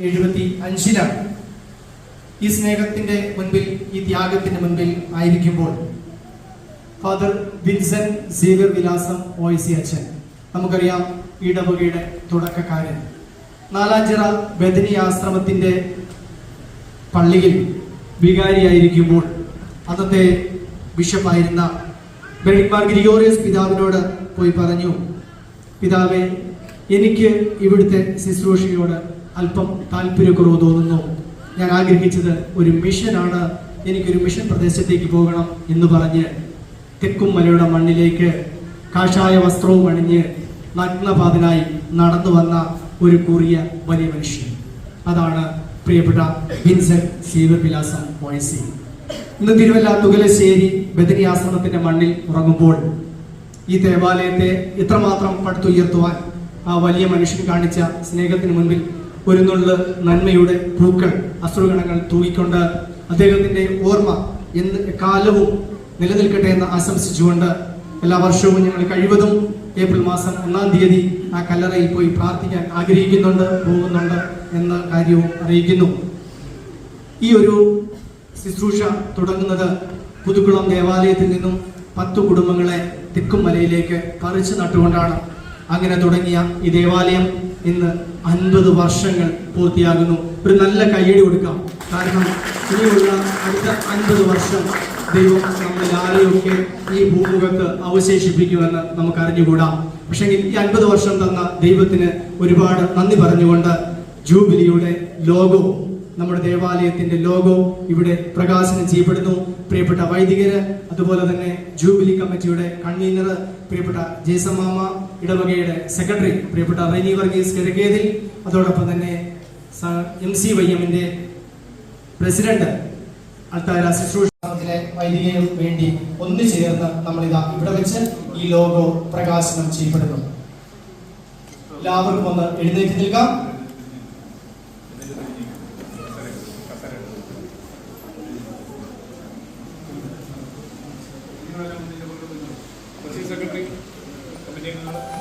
എഴുപത്തി അഞ്ചിലാണ് ഈ സ്നേഹത്തിന്റെ മുൻപിൽ ഈ ത്യാഗത്തിന്റെ മുൻപിൽ ആയിരിക്കുമ്പോൾ ഫാദർ വിൻസൻ സീവർ വിലാസം ഒ സി അച്ഛൻ. നമുക്കറിയാം ഇടവകയുടെ തുടക്കക്കാരൻ. നാലാഞ്ചിറ ബദനി ആശ്രമത്തിന്റെ പള്ളിയിൽ വികാരിയായിരിക്കുമ്പോൾ അന്നത്തെ ബിഷപ്പായിരുന്ന ബെറിക്മാർ ഗ്രിഗോറിയസ് പിതാവിനോട് പോയി പറഞ്ഞു പിതാവെ എനിക്ക് ഇവിടുത്തെ ശുശ്രൂഷയോട് അല്പം താല്പര്യക്കുറവ് തോന്നുന്നു. ഞാൻ ആഗ്രഹിച്ചത് ഒരു മിഷനാണ്. എനിക്കൊരു മിഷൻ പ്രദേശത്തേക്ക് പോകണം എന്ന് പറഞ്ഞ് തെക്കും മലയുടെ മണ്ണിലേക്ക് കാഷായ വസ്ത്രവും അണിഞ്ഞ് നഗ്നപാതനായി നടന്നു വന്ന ഒരു കുറിയ വലിയ മനുഷ്യൻ. അതാണ് പ്രിയപ്പെട്ട വിൻസെന്റ് സീവർ വിലാസം വോയ്സി. ഇന്ന് തിരുവല്ല തുകലശ്ശേരി ബദരി ആശ്രമത്തിന്റെ മണ്ണിൽ ഉറങ്ങുമ്പോൾ ഈ ദേവാലയത്തെ ഇത്രമാത്രം പടുത്തുയർത്തുവാൻ ആ വലിയ മനുഷ്യൻ കാണിച്ച സ്നേഹത്തിന് മുൻപിൽ ഒരു നന്മയുടെ പൂക്കൾ അശ്രുഗണങ്ങൾ തൂക്കിക്കൊണ്ട് അദ്ദേഹത്തിന്റെ ഓർമ്മ എന്ന് കാലവും നിലനിൽക്കട്ടെ എന്ന് ആശംസിച്ചുകൊണ്ട് എല്ലാ വർഷവും ഞങ്ങൾ കഴിവതും ഏപ്രിൽ മാസം ഒന്നാം തീയതി ആ കല്ലറയിൽ പോയി പ്രാർത്ഥിക്കാൻ ആഗ്രഹിക്കുന്നുണ്ട് പോകുന്നുണ്ട് എന്ന കാര്യവും അറിയിക്കുന്നു. ഈ ഒരു ശുശ്രൂഷ തുടങ്ങുന്നത് പുതുക്കുളം ദേവാലയത്തിൽ നിന്നും പത്തു കുടുംബങ്ങളെ തെക്കും മലയിലേക്ക് പറിച്ചു നട്ടുകൊണ്ടാണ്. അങ്ങനെ തുടങ്ങിയ ഈ ദേവാലയം ഇന്ന് അൻപത് വർഷങ്ങൾ പൂർത്തിയാകുന്നു. ഒരു നല്ല കയ്യടി കൊടുക്കാം. കാരണം ഇനിയുള്ള അടുത്ത അൻപത് വർഷം ദൈവം നമ്മളിൽ ആരെയൊക്കെ ഈ ഭൂമുഖത്ത് അവശേഷിപ്പിക്കുമെന്ന് നമുക്ക് അറിഞ്ഞുകൂടാ പക്ഷേ ഈ അൻപത് വർഷം തന്ന ദൈവത്തിന് ഒരുപാട് നന്ദി പറഞ്ഞുകൊണ്ട് ജൂബിലിയുടെ ലോഗോ നമ്മുടെ ദേവാലയത്തിന്റെ ലോഗോ ഇവിടെ പ്രകാശനം ചെയ്യപ്പെടുന്നു. പ്രിയപ്പെട്ട വൈദികര് അതുപോലെ തന്നെ ജൂബിലി കമ്മിറ്റിയുടെ കൺവീനർ പ്രിയപ്പെട്ട ജേസമാമ ഇടവകയുടെ സെക്രട്ടറി പ്രിയപ്പെട്ട റെനി വർഗീസ് കിഴക്കേതിൽ അതോടൊപ്പം തന്നെ എം സി വൈ എമ്മിന്റെ പ്രസിഡന്റ് അൽത്താര ശുശ്രൂഷത്തിലെ വൈദികയും വേണ്ടി ഒന്നു ചേർന്ന് നമ്മളിതാ ഇവിടെ വെച്ച് ഈ ലോഗോ പ്രകാശനം ചെയ്യപ്പെടുന്നു. എല്ലാവർക്കും ഒന്ന് എഴുന്നേറ്റ് നിൽക്കാം. സെക്രട്ടറി കമ്മിറ്റി അംഗങ്ങൾ?